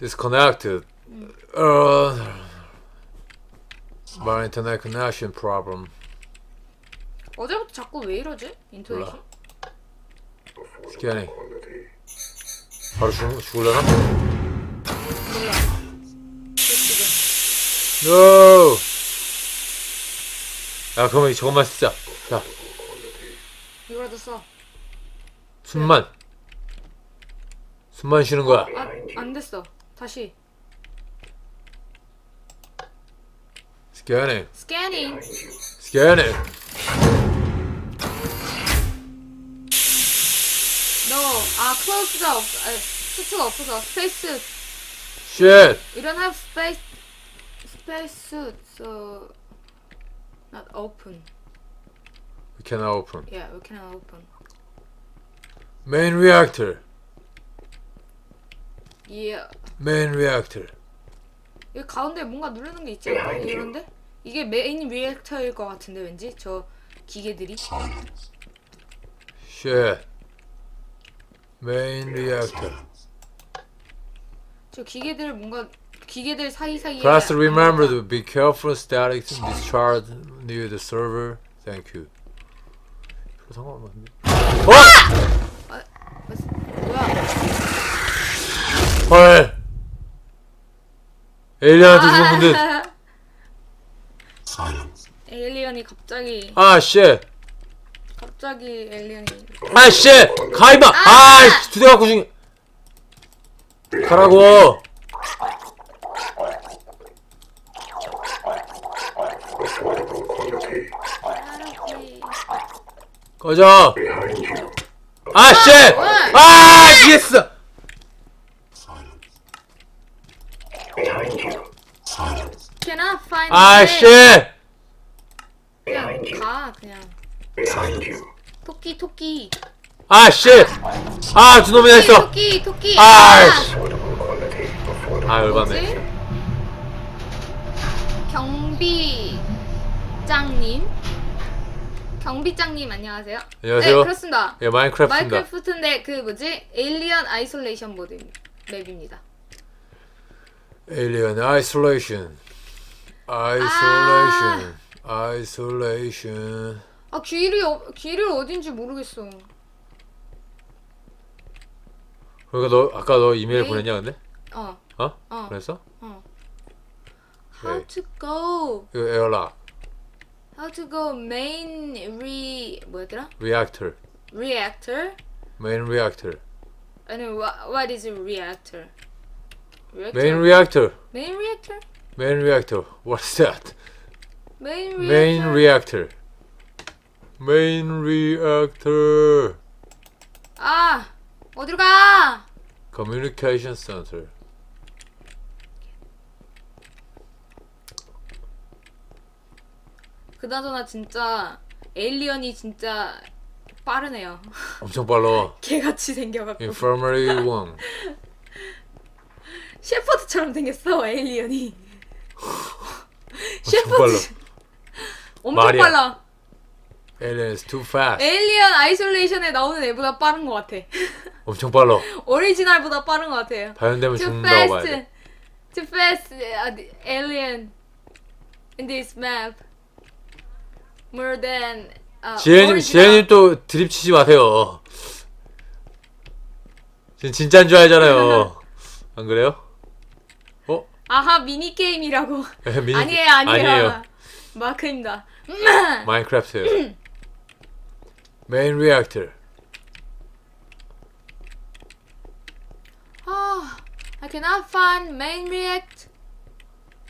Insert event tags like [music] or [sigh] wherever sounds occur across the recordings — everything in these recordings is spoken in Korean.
disconnected. Uh, my internet connection problem. 어제부터 자꾸 왜 이러지? 인터넷이? 몰라. 스캐닝. 바로 죽, 죽을려나? 지금. No! 야, 그러면 저것만 쓰자. 자, 이거라도 써. 숨만. 숨만 쉬는 거야. 아, 안 됐어. 다시. 스캐닝. 스캐닝. 스캐닝. 너, 아, 클로즈가 없, 아, 수트가 없어서 스페이스. Shit! You don't have space, space suit, so not open. We cannot open. Yeah, we cannot open. Main reactor. Yeah. Main reactor. 여기 가운데 뭔가 누르는 게 있지 않나? 이런데? 이게 메인 리액터일 것 같은데 왠지 저 기계들이 Shit. Main reactor. 저 기계들 뭔가 기계들 사이사이에 Plus remember to be careful static discharge near the server. Thank you. 이거 상관없는데. 어! 뭐야? 헐! 에일리언한테 죽은 듯. Silence. 에일리언이 갑자기 아, 쉣! 갑자기 에일리언이 아, 쉣! 가이마! 아, 두대 갖고 죽 가라고! 꺼져! 아, 쉣! 아, 이겼어! Silence. Silence. 아, way. 쉣! 그냥 가 그냥. 토끼 토끼 아, 쉣! 아, 두 놈이나 있어! 토끼 토끼 아, 씨. 아, 열받네. 뭐지? 경비장님 경비장님 안녕하세요. 안녕하세요. 네 그렇습니다. 예, 마인크래프트입니다. 마이크래프트인데 그 뭐지 에일리언 아이솔레이션 모드 맵입니다. Alien isolation. Isolation. Isolation. 아 길이 어, 길이 어딘지 모르겠어. 그러니까 너 아까 너 이메일 네. 보냈냐 근데? 어 어? 어. 보냈어? How 네. to go? 이거 에어락 How to go main re 뭐였더라? reactor. Reactor? main reactor. 아니 what what is a reactor? reactor? main reactor. main reactor? Main reactor. What's that? main main reactor? reactor. main reactor. 아 어디로 가? communication center. 그나저나 진짜 에일리언이 진짜 빠르네요. 엄청 빨라. 개같이 생겨갖고 infirmary 1. 셰퍼드처럼 생겼어 에일리언이. 엄청 빨라. [laughs] 엄청 말이야. 빨라. alien is too fast. 에일리언 아이솔레이션에 나오는 애보다 빠른 것 같아. [laughs] 엄청 빨라. 오리지널보다 빠른 것 같아요. Too 죽는다고 봐야 fast, 돼. too fast, uh, the alien in this map. More than uh, 지혜님, original. 지혜님 또 드립 치지 마세요. 지금 진짜인 줄 알잖아요. [laughs] 안 그래요? 어? 아하 미니 게임이라고. [laughs] 미니- 아니에요, 아니에요. 아니에요. 마크입니다. [laughs] 마인크래프트예요. 메인 리액터. 아, I cannot find main react.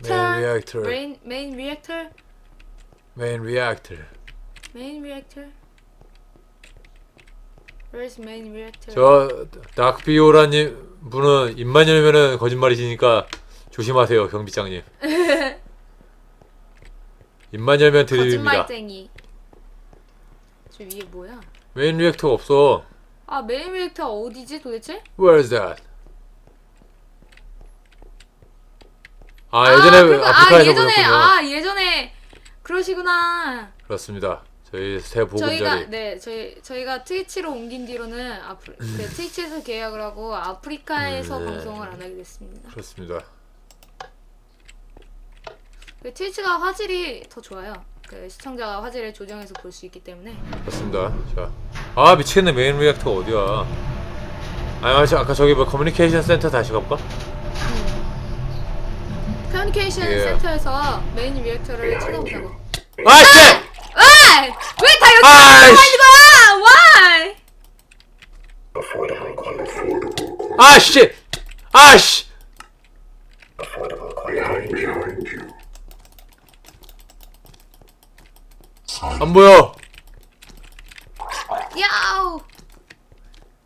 메인 리액터. Main main reactor. 메인 리액터. Main reactor. Where's main reactor? 저 닥비오라님 분은 입만 열면은 거짓말이시니까 조심하세요, 경비장님. 입만 열면 드립입니다. 거짓말쟁이. 저 위에 뭐야? 메인 리액터가 없어. 아 메인 리액터 어디지 도대체? Where is that? 아 예전에 그리고- 아프리카에서 아 예전에 보셨군요. 아 예전에 그러시구나. 그렇습니다. 저희 새 보금자리. 저희가 네 저희 저희가 트위치로 옮긴 뒤로는 아프 네, 트위치에서 계약을 하고 아프리카에서 음, 네. 방송을 안 하게 됐습니다. 그렇습니다. 그 트위치가 화질이 더 좋아요. 그 시청자가 화질을 조정해서 볼 수 있기 때문에 그렇습니다. 자, 아 미치겠네 메인 리액터 어디야? 아니 맞지 아까 저기 뭐 커뮤니케이션 센터 다시 가볼까? 커뮤니케이션 예. 센터에서 메인 리액터를 찾아보자고. 아 씨! 아! 왜다 여기 있는 거야? Why? Affordable quality. 아 씨! 아 씨! Affordable quality. Behind you. 안 보여. 야우!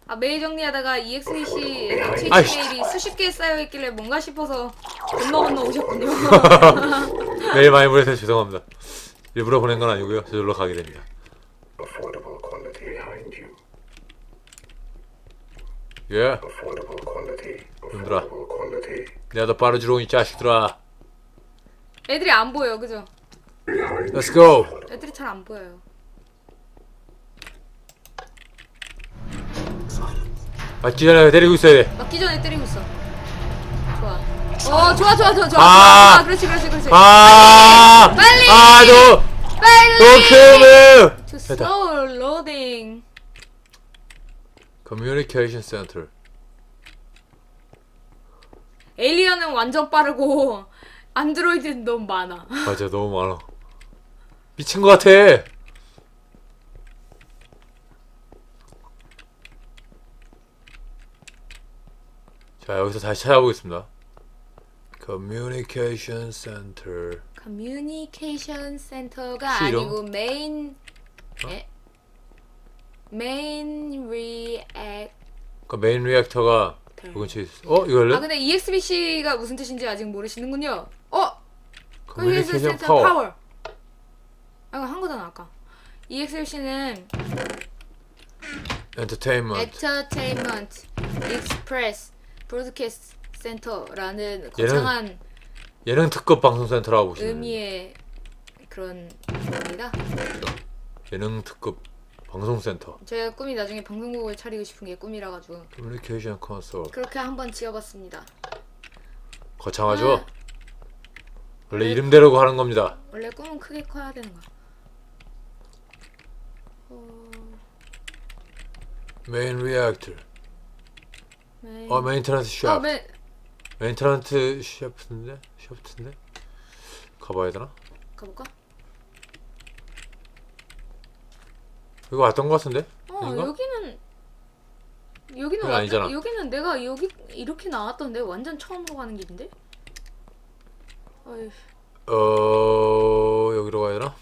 아 메일 정리하다가 EXEC에서 아이씨. 메일이 수십 개 쌓여 있길래 뭔가 싶어서 건너 건너 오셨군요. 메일 많이 보내서 죄송합니다. 일부러 보낸 건 아니고요. 저절로 가게 됩니다. Affordable quality. Behind you. 예, Affordable quality. 얘들아. Affordable quality. 내가 더 빠르지롱 이 자식들아. 애들이 안 보여, 그죠? Let's go. 애들이 잘 안 보여요. 맞기 전에 데리고 있어야 돼. 맞기 전에 때리고 있어. 좋아. 어, 좋아, 좋아, 좋아, 좋아. 아! 좋아, 그렇지, 그렇지, 그렇지. 아! 빨리! 아, 너, 빨리! 너 크브! To 됐다. slow loading. 커뮤니케이션 센터. 에이리언은 완전 빠르고 [laughs] 안드로이드는 너무 많아. 맞아, 너무 많아. 미친 것 같아. 자, 여기서 다시 찾아보겠습니다. 커뮤니케이션 센터. 커뮤니케이션 센터가 실용? 아니고 메인 에? 메인 리액 그 메인 리액터가 요 근처에 있어. 어, 이거 할래? 아 근데 EXBC가 무슨 뜻인지 아직 모르시는군요. 어? 커뮤니케이션 센터 파워. 아 이거 한 거잖아 아까. EXBC는 엔터테인먼트. Entertainment Express Broadcast Center라는 거창한 예능 특급 방송 센터라고 보시면 돼요. 의미의 그런 겁니다. 예능 특급 방송 센터. 제가 꿈이 나중에 방송국을 차리고 싶은 게 꿈이라 가지고 커뮤니케이션 컨솔. 그렇게 한번 지어봤습니다. 거창하죠? 아. 원래 이름대로 하는 겁니다. 원래 꿈은 크게 커야 되는 거야. 어, 메인 리액터. 메인... 어, 메인터넌트 아, 샵. 메... 메인터넌트 샤프트인데? 샤프트인데? 가봐야 되나? 가볼까? 이거 왔던 것 같은데? 어 아닌가? 여기는 여기는 여기 왔... 아니잖아. 여기는 내가 여기 이렇게 나왔던데 완전 처음으로 가는 길인데? 어이, 어... 여기로 가야 되나?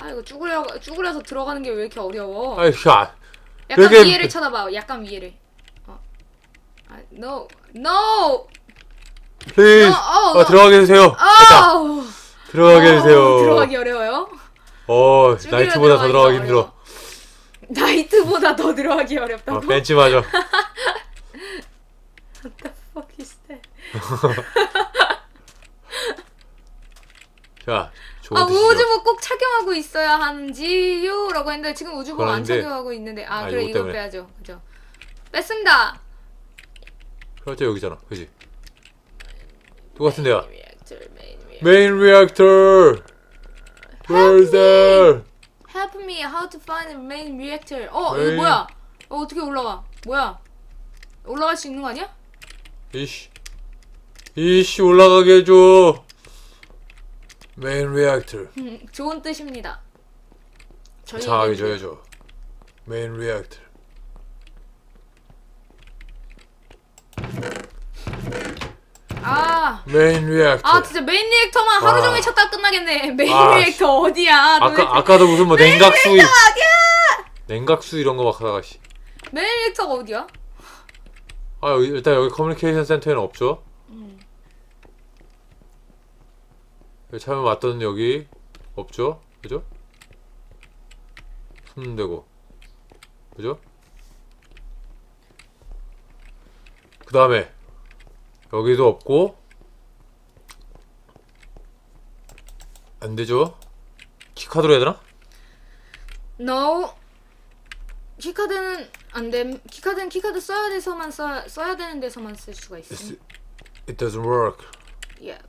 아 이거 쭈그려 쭈그려서 들어가는 게 왜 이렇게 어려워? 아이, 야! 약간 이렇게- 위에를 쳐다봐. 약간 위에를. 어. 아, no, no. 플리즈! 어, 어, 어, 어. 들어가게 해주세요! 됐다! 아우. 들어가게 어, 해주세요! 들어가기 어려워요? 어, 쭈그려 나이트보다 더 들어가기가 들어가기 힘들어. 어려워. 나이트보다 더 들어가기 어, 어렵다고? 벤치 맞아. [laughs] What the fuck is that? [laughs] 자, 아. 우주복 꼭 착용하고 있어야 하는지요 라고 했는데 지금 우주복 안 아닌데. 착용하고 있는데 아, 아, 그래 이거 이거 때문에. 빼야죠 그죠 뺐습니다 그렇죠, 여기잖아. 그지? 똑같은 데야. 리액터 메인 리액터 메인 리액터! Where's there? Help me how to find the main reactor 어 메인- 이거 뭐야 어 어떻게 올라가 뭐야 올라갈 수 있는 거 아니야? 이씨. 이씨, 올라가게 해줘. 메인 리액터. 음, 좋은 뜻입니다 저희. 줘야죠. 메인 리액터. 아 메인 리액터. 아 진짜 메인 리액터만 하루 아. 종일 쳤다 끝나겠네 메인 아, 리액터 어디야 도대체. 아까 아까도 무슨 뭐 냉각수 냉각수 이런 거 막 하다가 씨. 메인 리액터가 어디야? 아 여기 일단 여기 커뮤니케이션 센터에는 없죠. 음. 여기 처음에 왔던 여기 없죠. 그죠? 손 대고 그죠? 그 다음에 여기도 없고 안 되죠? 키카드로 해야 되나? No. 키카드는 안 됨. 키카드는 키카드 써야 돼서만 써 써야 되는 데서만 쓸 수가 있어. It's- It doesn't work. Yeah.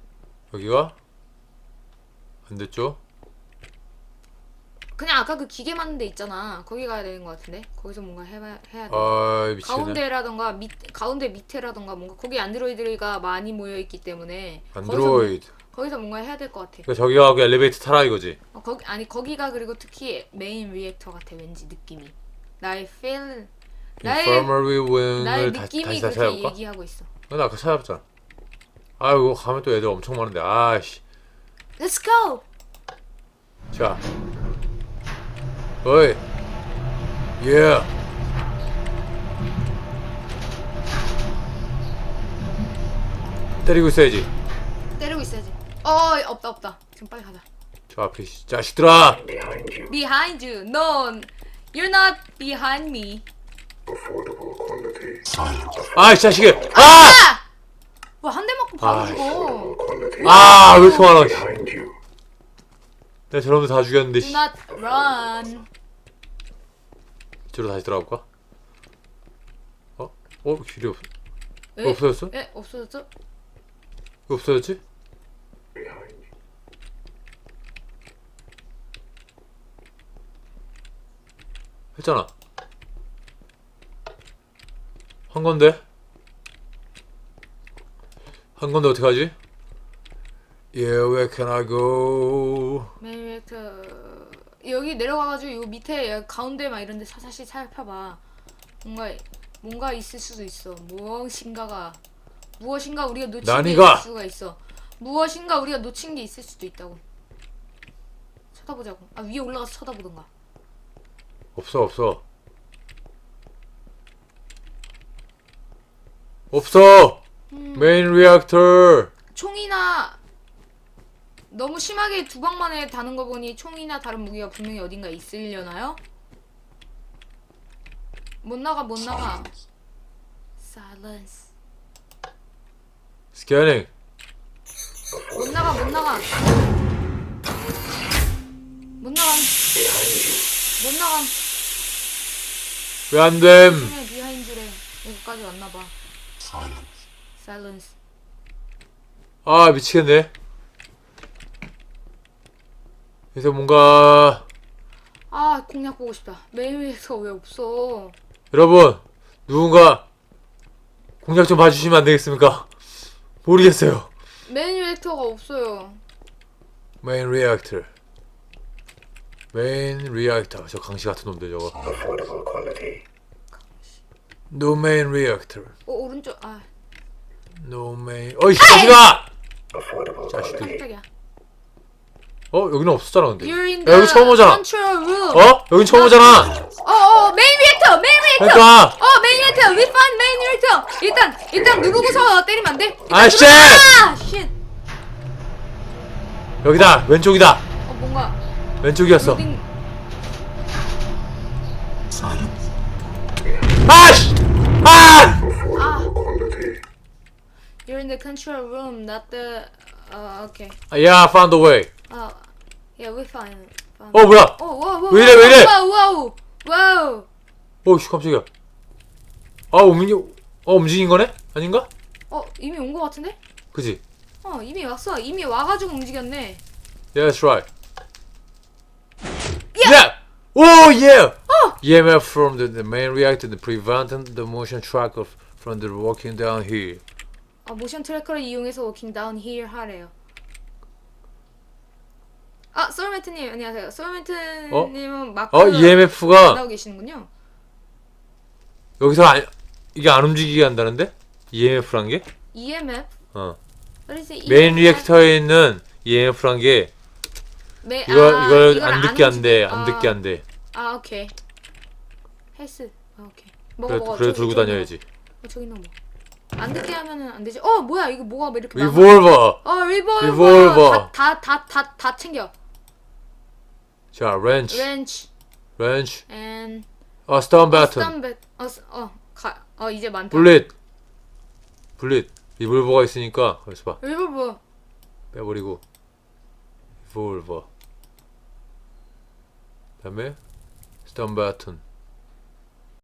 여기가 안 됐죠? 그냥 아까 그 기계 만든 데 있잖아. 거기 가야 되는 것 같은데. 거기서 뭔가 해봐 해야 돼. 아 미치겠네. 가운데라던가 밑 가운데 밑에라던가 뭔가 거기 안드로이드가 많이 모여 있기 때문에 거기서, 뭐- 안드로이드. 거기서 뭔가 해야 될 것 같아. 그러니까 저기 가고 엘리베이터 타라 이거지. 어, 거기 아니 거기가 그리고 특히 메인 리액터 같아 왠지 느낌이. 나의 feel 나의 Infirmary win을 나의 다, 느낌이 다시 다시 그렇게? 얘기하고 있어. 나 아까 찾아봤잖아. 아이고 가면 또 애들 엄청 많은데 아씨. Let's go. 자. 어이. 예. 때리고 있어야지. 때리고 있어야지. 어 없다 없다. 지금 빨리 가자. 저 앞에 씨, 자식들아. Behind you. Behind you. No, you're not behind me. Affordable quality. 아이 자식이. 아! 아! 와한 대 아. Affordable quality. 아, 왜 이렇게 많아? 내가 저놈들 다 죽였는데 Do 씨. not run. 이쪽으로 다시 들어가볼까? 어? 어? 길이 없... 에? 없어졌어? 에 없어졌어? 왜 없어졌지? 했잖아. 한 건데? 한 건데 어떡하지? Yeah, where can I go? 메인 리액터 여기 내려가가지고 요 밑에 가운데 막 이런데 사사시 살펴봐. 뭔가 뭔가 있을 수도 있어. 무엇인가가 무엇인가 우리가 놓친 게 난이가! 있을 수가 있어. 무엇인가 우리가 놓친 게 있을 수도 있다고. 쳐다보자고. 아 위에 올라가서 쳐다보던가. 없어, 없어. 없어! 메인 리액터! 총이나 너무 심하게 두 방만에 다는 거 보니 총이나 다른 무기가 분명히 어딘가 있으려나요? 못 나가 못 나가. Silence. 스캐닝! 못 나가 못 나가. 못 나가. 못 나가. 왜안 됨? 비하인드래. 여기까지 왔나 봐. Silence. 아, 미치겠네. 그래서 뭔가, 아 공략 보고 싶다. 메인 위에서 왜 없어? 여러분, 누군가 공략 좀 봐주시면 안 되겠습니까? 모르겠어요. 메인 리액터가 없어요. 메인 리액터. 메인 리액터. 저 강시 같은 놈들 저거. No main reactor. 어 오른쪽 아 No main. 어이 자식아! Affordable 자식들. 깜짝이야. 어 여기는 없었잖아 근데. You're in 야, the 여기 처음 오잖아. control room. 어? 여긴 처음 오잖아. 어 어 메인 리액터 메인 리액터. 그러니까. 어 메인 리액터 we find 메인 리액터. 일단 일단 누르고서 때리면 안 돼? 일단 아, 누르- 쉣! 아 쉣. 여기다 왼쪽이다. 어 뭔가 왼쪽이었어. 로딩 아씨! 아! You're in the control room, not the 어 okay. Yeah, I found the way. 어 yeah we find. found. 어 뭐야? 어 와우 와우. 왜 이래, 왜 이래? 와우 와우 와우. 어씨 깜짝이야. 아 움직 어 움직인 거네? 아닌가? 어 이미 온 거 같은데? 그지? 어 이미 왔어. 이미 와가지고 움직였네. Yeah, that's right. Yeah. Oh yeah. EMF from the, the main reactor to prevent the motion tracker from the walking down here. 어, 모션 트래커를 이용해서 워킹 다운 힐 하래요. 아, 소울매트님 안녕하세요. 마크 어 EMF가 만나고 계시는군요. 여기서 안, 이게 안 움직이게 한다는데? EMF란 게? EMF. 어. What is it? 메인 EMF? 리액터에 있는 EMF란 게 메, 이거 아, 이걸 이걸 안 듣게 한대. 움직이- 안 아, 듣게 한대. 아, 오케이. 헬스. 아, 오케이. 먹어 그래 먹어. 그래 저기, 들고 저기 다녀야지. 어, 저기 있는 거. 안 듣게 하면은 안 되지. 어, 뭐야? 이거 뭐가 왜 이렇게 많아? 리볼버. 어, 리볼버. 리볼버. 다다 다 다 챙겨. 자, 렌치. 렌치 렌치. and 어, 스톤 배튼. 스턴백. 어, 스- 어, 가. 어, 이제 많다. 블릿. 블릿. 리볼버가 있으니까 그래서 봐. 리볼버. 빼버리고. revolver. 다음에 stun button.